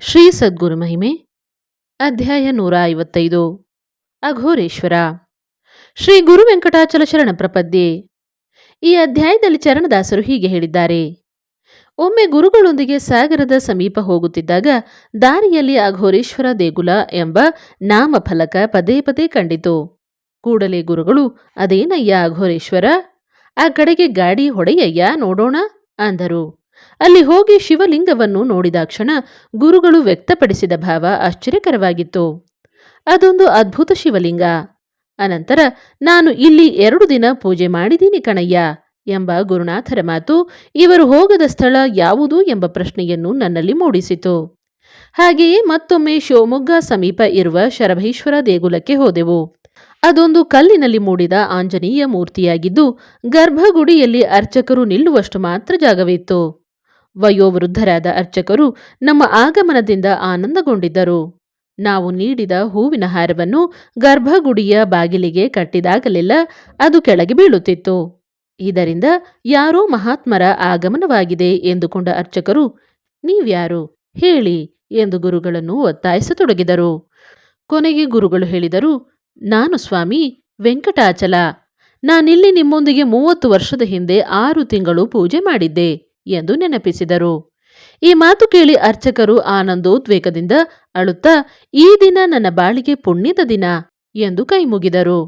ಶ್ರೀ ಸದ್ಗುರು ಮಹಿಮೆ, ಅಧ್ಯಾಯ ನೂರ ಐವತ್ತೈದು. ಅಘೋರೇಶ್ವರ. ಶ್ರೀ ಗುರು ವೆಂಕಟಾಚಲ ಶರಣ ಪ್ರಪದ್ಯೆ. ಈ ಅಧ್ಯಾಯದಲ್ಲಿ ಚರಣದಾಸರು ಹೀಗೆ ಹೇಳಿದ್ದಾರೆ. ಒಮ್ಮೆ ಗುರುಗಳೊಂದಿಗೆ ಸಾಗರದ ಸಮೀಪ ಹೋಗುತ್ತಿದ್ದಾಗ ದಾರಿಯಲ್ಲಿ ಅಘೋರೇಶ್ವರ ದೇಗುಲ ಎಂಬ ನಾಮಫಲಕ ಪದೇ ಪದೇ ಕಂಡಿತು. ಕೂಡಲೇ ಗುರುಗಳು, ಅದೇನಯ್ಯ ಅಘೋರೇಶ್ವರ? ಆ ಕಡೆಗೆ ಗಾಡಿ ಹೊಡೆಯಯ್ಯ ನೋಡೋಣ ಅಂದರು. ಅಲ್ಲಿ ಹೋಗಿ ಶಿವಲಿಂಗವನ್ನು ನೋಡಿದಾಕ್ಷಣ ಗುರುಗಳು ವ್ಯಕ್ತಪಡಿಸಿದ ಭಾವ ಆಶ್ಚರ್ಯಕರವಾಗಿತ್ತು. ಅದೊಂದು ಅದ್ಭುತ ಶಿವಲಿಂಗ. ಅನಂತರ, ನಾನು ಇಲ್ಲಿ ಎರಡು ದಿನ ಪೂಜೆ ಮಾಡಿದ್ದೀನಿ ಕಣಯ್ಯ ಎಂಬ ಗುರುನಾಥರ ಮಾತು ಇವರು ಹೋಗದ ಸ್ಥಳ ಯಾವುದು ಎಂಬ ಪ್ರಶ್ನೆಯನ್ನು ನನ್ನಲ್ಲಿ ಮೂಡಿಸಿತು. ಹಾಗೆಯೇ ಮತ್ತೊಮ್ಮೆ ಶಿವಮೊಗ್ಗ ಸಮೀಪ ಇರುವ ಶರಭೈಶ್ವರ ದೇಗುಲಕ್ಕೆ ಹೋದೆವು. ಅದೊಂದು ಕಲ್ಲಿನಲ್ಲಿ ಮೂಡಿದ ಆಂಜನೇಯ ಮೂರ್ತಿಯಾಗಿದ್ದು ಗರ್ಭಗುಡಿಯಲ್ಲಿ ಅರ್ಚಕರು ನಿಲ್ಲುವಷ್ಟು ಮಾತ್ರ ಜಾಗವಿತ್ತು. ವಯೋವೃದ್ಧರಾದ ಅರ್ಚಕರು ನಮ್ಮ ಆಗಮನದಿಂದ ಆನಂದಗೊಂಡಿದ್ದರು. ನಾವು ನೀಡಿದ ಹೂವಿನ ಹಾರವನ್ನು ಗರ್ಭಗುಡಿಯ ಬಾಗಿಲಿಗೆ ಕಟ್ಟಿದಾಗಲೆಲ್ಲ ಅದು ಕೆಳಗೆ ಬೀಳುತ್ತಿತ್ತು. ಇದರಿಂದ ಯಾರೋ ಮಹಾತ್ಮರ ಆಗಮನವಾಗಿದೆ ಎಂದುಕೊಂಡ ಅರ್ಚಕರು, ನೀವ್ಯಾರು? ಹೇಳಿ ಎಂದು ಗುರುಗಳನ್ನು ಒತ್ತಾಯಿಸತೊಡಗಿದರು. ಕೊನೆಗೆ ಗುರುಗಳು ಹೇಳಿದರು, ನಾನು ಸ್ವಾಮಿ ವೆಂಕಟಾಚಲ. ನಾನಿಲ್ಲಿ ನಿಮ್ಮೊಂದಿಗೆ ಮೂವತ್ತು ವರ್ಷದ ಹಿಂದೆ ಆರು ತಿಂಗಳು ಪೂಜೆ ಮಾಡಿದ್ದೆ. ಎಂದು ನೆನಪಿಸಿದರು. ಈ ಮಾತು ಕೇಳಿ ಅರ್ಚಕರು ಆನಂದೋದ್ವೇಗದಿಂದ ಅಳುತ್ತಾ, ಈ ದಿನ ನನ್ನ ಬಾಳಿಗೆ ಪುಣ್ಯದ ದಿನ ಎಂದು ಕೈಮುಗಿದರು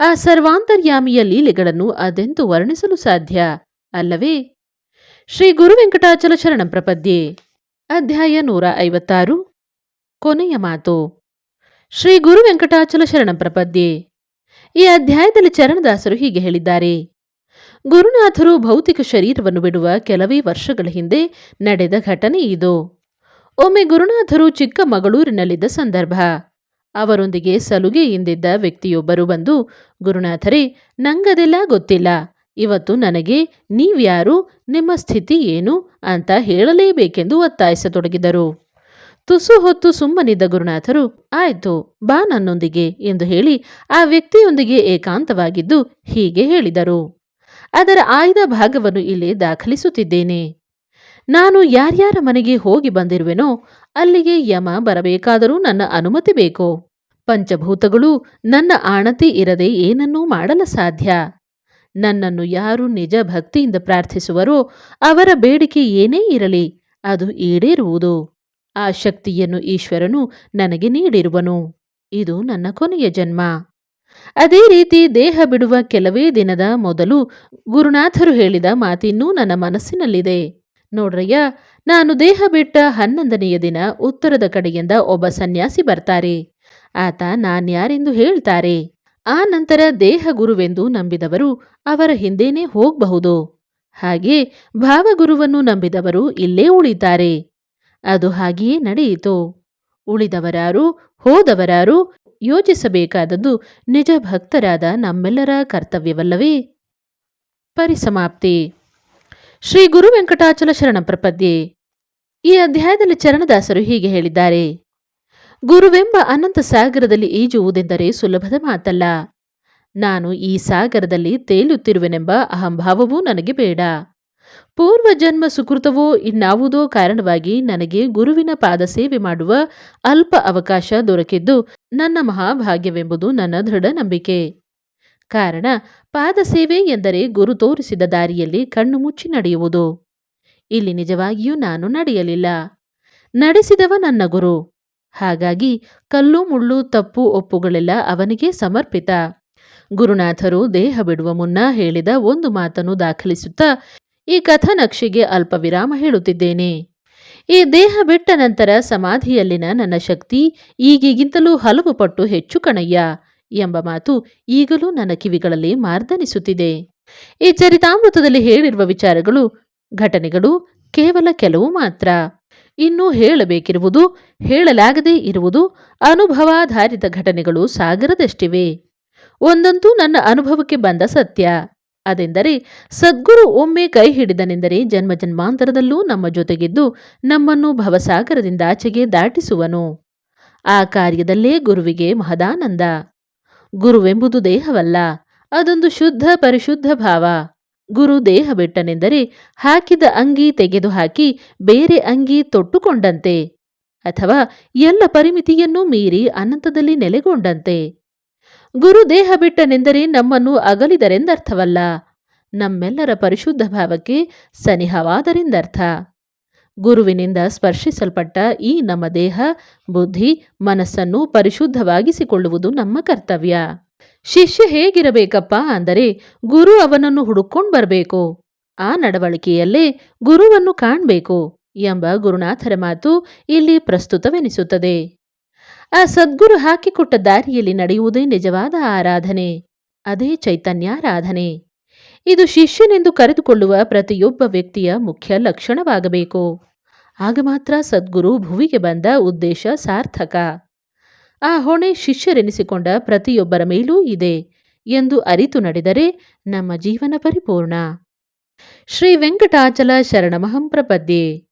ಆ ಸರ್ವಾಂತರ್ಯಾಮಿಯ ಲೀಲೆಗಳನ್ನು ಅದೆಂದು ವರ್ಣಿಸಲು ಸಾಧ್ಯ ಅಲ್ಲವೇ? ಶ್ರೀ ಗುರು ವೆಂಕಟಾಚಲ ಶರಣ ಪ್ರಪದ್ಯೆ, ಅಧ್ಯಾಯ ನೂರ ಐವತ್ತಾರು. ಕೊನೆಯ ಮಾತು. ಶ್ರೀ ಗುರು ವೆಂಕಟಾಚಲ ಶರಣ ಪ್ರಪದ್ಯೆ, ಈ ಅಧ್ಯಾಯದಲ್ಲಿ ಚರಣದಾಸರು ಹೀಗೆ ಹೇಳಿದ್ದಾರೆ. ಗುರುನಾಥರು ಭೌತಿಕ ಶರೀರವನ್ನು ಬಿಡುವ ಕೆಲವೇ ವರ್ಷಗಳ ಹಿಂದೆ ನಡೆದ ಘಟನೆ ಇದು. ಒಮ್ಮೆ ಗುರುನಾಥರು ಚಿಕ್ಕಮಗಳೂರಿನಲ್ಲಿದ್ದ ಸಂದರ್ಭ. ಅವರೊಂದಿಗೆ ಸಲುಗೆಯಿಂದಿದ್ದ ವ್ಯಕ್ತಿಯೊಬ್ಬರು ಬಂದು, ಗುರುನಾಥರೇ, ನಂಗದೆಲ್ಲ ಗೊತ್ತಿಲ್ಲ. ಇವತ್ತು ನನಗೆ ನೀವ್ಯಾರು, ನಿಮ್ಮ ಸ್ಥಿತಿ ಏನು ಅಂತ ಹೇಳಲೇಬೇಕೆಂದು ಒತ್ತಾಯಿಸತೊಡಗಿದರು. ತುಸು ಹೊತ್ತು ಸುಮ್ಮನಿದ್ದ ಗುರುನಾಥರು, ಆಯ್ತು, ಬಾ ನನ್ನೊಂದಿಗೆ ಎಂದು ಹೇಳಿ ಆ ವ್ಯಕ್ತಿಯೊಂದಿಗೆ ಏಕಾಂತವಾಗಿದ್ದು ಹೀಗೆ ಹೇಳಿದರು. ಅದರ ಆಯ್ದ ಭಾಗವನ್ನು ಇಲ್ಲಿ ದಾಖಲಿಸುತ್ತಿದ್ದೇನೆ. ನಾನು ಯಾರ್ಯಾರ ಮನೆಗೆ ಹೋಗಿ ಬಂದಿರುವೆನೋ ಅಲ್ಲಿಗೆ ಯಮ ಬರಬೇಕಾದರೂ ನನ್ನ ಅನುಮತಿ ಬೇಕು. ಪಂಚಭೂತಗಳು ನನ್ನ ಆಣತಿ ಇರದೆ ಏನನ್ನೂ ಮಾಡಲು ಸಾಧ್ಯ. ನನ್ನನ್ನು ಯಾರು ನಿಜ ಭಕ್ತಿಯಿಂದ ಪ್ರಾರ್ಥಿಸುವರೋ ಅವರ ಬೇಡಿಕೆ ಏನೇ ಇರಲಿ ಅದು ಈಡೇರುವುದು. ಆ ಶಕ್ತಿಯನ್ನು ಈಶ್ವರನು ನನಗೆ ನೀಡಿರುವನು. ಇದು ನನ್ನ ಕೊನೆಯ ಜನ್ಮ. ಅದೇ ರೀತಿ ದೇಹ ಬಿಡುವ ಕೆಲವೇ ದಿನದ ಮೊದಲು ಗುರುನಾಥರು ಹೇಳಿದ ಮಾತಿನ್ನೂ ನನ್ನ ಮನಸ್ಸಿನಲ್ಲಿದೆ. ನೋಡ್ರಯ್ಯ, ನಾನು ದೇಹ ಬಿಟ್ಟ ಹನ್ನೊಂದನೆಯ ದಿನ ಉತ್ತರದ ಕಡೆಯಿಂದ ಒಬ್ಬ ಸನ್ಯಾಸಿ ಬರ್ತಾರೆ. ಆತ ನಾನ್ಯಾರೆಂದು ಹೇಳ್ತಾರೆ? ಆ ನಂತರ ದೇಹ ಗುರುವೆಂದು ನಂಬಿದವರು ಅವರ ಹಿಂದೇನೆ ಹೋಗಬಹುದು. ಹಾಗೆ ಭಾವಗುರುವನ್ನು ನಂಬಿದವರು ಇಲ್ಲೇ ಉಳಿತಾರೆ. ಅದು ಹಾಗೆಯೇ ನಡೆಯಿತು. ಉಳಿದವರಾರು ಹೋದವರಾರು ಯೋಚಿಸಬೇಕಾದದ್ದು ನಿಜ ಭಕ್ತರಾದ ನಮ್ಮೆಲ್ಲರ ಕರ್ತವ್ಯವಲ್ಲವೇ? ಪರಿಸಮಾಪ್ತಿ. ಶ್ರೀ ಗುರು ವೆಂಕಟಾಚಲ ಶರಣ ಪ್ರಪದ್ಯೆ. ಈ ಅಧ್ಯಾಯದಲ್ಲಿ ಚರಣದಾಸರು ಹೀಗೆ ಹೇಳಿದ್ದಾರೆ. ಗುರುವೆಂಬ ಅನಂತ ಸಾಗರದಲ್ಲಿ ಈಜುವುದೆಂದರೆ ಸುಲಭದ ಮಾತಲ್ಲ. ನಾನು ಈ ಸಾಗರದಲ್ಲಿ ತೇಲುತ್ತಿರುವೆನೆಂಬ ಅಹಂಭಾವವೂ ನನಗೆ ಬೇಡ. ಪೂರ್ವ ಜನ್ಮ ಸುಕೃತವೋ ಇನ್ನಾವುದೋ ಕಾರಣವಾಗಿ ನನಗೆ ಗುರುವಿನ ಪಾದ ಸೇವೆ ಮಾಡುವ ಅಲ್ಪ ಅವಕಾಶ ದೊರಕಿದ್ದು ನನ್ನ ಮಹಾಭಾಗ್ಯವೆಂಬುದು ನನ್ನ ದೃಢ ನಂಬಿಕೆ. ಕಾರಣ, ಪಾದ ಸೇವೆ ಎಂದರೆ ಗುರು ತೋರಿಸಿದ ದಾರಿಯಲ್ಲಿ ಕಣ್ಣು ಮುಚ್ಚಿ ನಡೆಯುವುದು. ಇಲ್ಲಿ ನಿಜವಾಗಿಯೂ ನಾನು ನಡೆಯಲಿಲ್ಲ. ನಡೆಸಿದವ ನನ್ನ ಗುರು. ಹಾಗಾಗಿ ಕಲ್ಲು, ಮುಳ್ಳು, ತಪ್ಪು, ಒಪ್ಪುಗಳೆಲ್ಲ ಅವನಿಗೆ ಸಮರ್ಪಿತ. ಗುರುನಾಥರು ದೇಹ ಬಿಡುವ ಮುನ್ನ ಹೇಳಿದ ಒಂದು ಮಾತನ್ನು ದಾಖಲಿಸುತ್ತಾ ಈ ಕಥನಕ್ಷಿಗೆ ಅಲ್ಪ ವಿರಾಮ ಹೇಳುತ್ತಿದ್ದೇನೆ. ಈ ದೇಹ ಬಿಟ್ಟ ನಂತರ ಸಮಾಧಿಯಲ್ಲಿನ ನನ್ನ ಶಕ್ತಿ ಈಗಿಗಿಂತಲೂ ಹಲವು ಪಟ್ಟು ಹೆಚ್ಚು ಕಣಯ್ಯ ಎಂಬ ಮಾತು ಈಗಲೂ ನನ್ನ ಕಿವಿಗಳಲ್ಲಿ ಮಾರ್ದನಿಸುತ್ತಿದೆ. ಈ ಚರಿತಾಮೃತದಲ್ಲಿ ಹೇಳಿರುವ ವಿಚಾರಗಳು, ಘಟನೆಗಳು ಕೇವಲ ಕೆಲವು ಮಾತ್ರ. ಇನ್ನೂ ಹೇಳಬೇಕಿರುವುದು, ಹೇಳಲಾಗದೇ ಇರುವುದು ಅನುಭವಾಧಾರಿತ ಘಟನೆಗಳು ಸಾಗರದಷ್ಟಿವೆ. ಒಂದಂತೂ ನನ್ನ ಅನುಭವಕ್ಕೆ ಬಂದ ಸತ್ಯ. ಅದೆಂದರೆ ಸದ್ಗುರು ಒಮ್ಮೆ ಕೈ ಹಿಡಿದನೆಂದರೆ ಜನ್ಮ ಜನ್ಮಾಂತರದಲ್ಲೂ ನಮ್ಮ ಜೊತೆಗಿದ್ದು ನಮ್ಮನ್ನು ಭವಸಾಗರದಿಂದ ಆಚೆಗೆ ದಾಟಿಸುವನು. ಆ ಕಾರ್ಯದಲ್ಲೇ ಗುರುವಿಗೆ ಮಹದಾನಂದ. ಗುರುವೆಂಬುದು ದೇಹವಲ್ಲ, ಅದೊಂದು ಶುದ್ಧ ಪರಿಶುದ್ಧ ಭಾವ. ಗುರು ದೇಹ ಬಿಟ್ಟನೆಂದರೆ ಹಾಕಿದ ಅಂಗಿ ತೆಗೆದುಹಾಕಿ ಬೇರೆ ಅಂಗಿ ತೊಟ್ಟುಕೊಂಡಂತೆ, ಅಥವಾ ಎಲ್ಲ ಪರಿಮಿತಿಯನ್ನೂ ಮೀರಿ ಅನಂತದಲ್ಲಿ ನೆಲೆಗೊಂಡಂತೆ. ಗುರು ದೇಹ ಬಿಟ್ಟನೆಂದರೆ ನಮ್ಮನ್ನು ಅಗಲಿದರೆಂದರ್ಥವಲ್ಲ. ನಮ್ಮೆಲ್ಲರ ಪರಿಶುದ್ಧ ಭಾವಕ್ಕೆ ಸನಿಹವಾದರೆಂದರ್ಥ. ಗುರುವಿನಿಂದ ಸ್ಪರ್ಶಿಸಲ್ಪಟ್ಟ ಈ ನಮ್ಮ ದೇಹ, ಬುದ್ಧಿ, ಮನಸ್ಸನ್ನು ಪರಿಶುದ್ಧವಾಗಿಸಿಕೊಳ್ಳುವುದು ನಮ್ಮ ಕರ್ತವ್ಯ. ಶಿಷ್ಯ ಹೇಗಿರಬೇಕಪ್ಪ ಅಂದರೆ ಗುರು ಅವನನ್ನು ಹುಡುಕೊಂಡು ಬರಬೇಕು. ಆ ನಡವಳಿಕೆಯಲ್ಲೇ ಗುರುವನ್ನು ಕಾಣಬೇಕು ಎಂಬ ಗುರುನಾಥರ ಮಾತು ಇಲ್ಲಿ ಪ್ರಸ್ತುತವೆನಿಸುತ್ತದೆ. ಆ ಸದ್ಗುರು ಹಾಕಿಕೊಟ್ಟ ದಾರಿಯಲ್ಲಿ ನಡೆಯುವುದೇ ನಿಜವಾದ ಆರಾಧನೆ, ಅದೇ ಚೈತನ್ಯಾರಾಧನೆ. ಇದು ಶಿಷ್ಯನೆಂದು ಕರೆದುಕೊಳ್ಳುವ ಪ್ರತಿಯೊಬ್ಬ ವ್ಯಕ್ತಿಯ ಮುಖ್ಯ ಲಕ್ಷಣವಾಗಬೇಕು. ಆಗ ಮಾತ್ರ ಸದ್ಗುರು ಭುವಿಗೆ ಬಂದ ಉದ್ದೇಶ ಸಾರ್ಥಕ. ಆ ಹೊಣೆ ಶಿಷ್ಯರೆನಿಸಿಕೊಂಡ ಪ್ರತಿಯೊಬ್ಬರ ಮೇಲೂ ಇದೆ ಎಂದು ಅರಿತು ನಡೆದರೆ ನಮ್ಮ ಜೀವನ ಪರಿಪೂರ್ಣ. ಶ್ರೀ ವೆಂಕಟಾಚಲ ಶರಣಮಹಂ ಪ್ರಪದ್ಯೆ.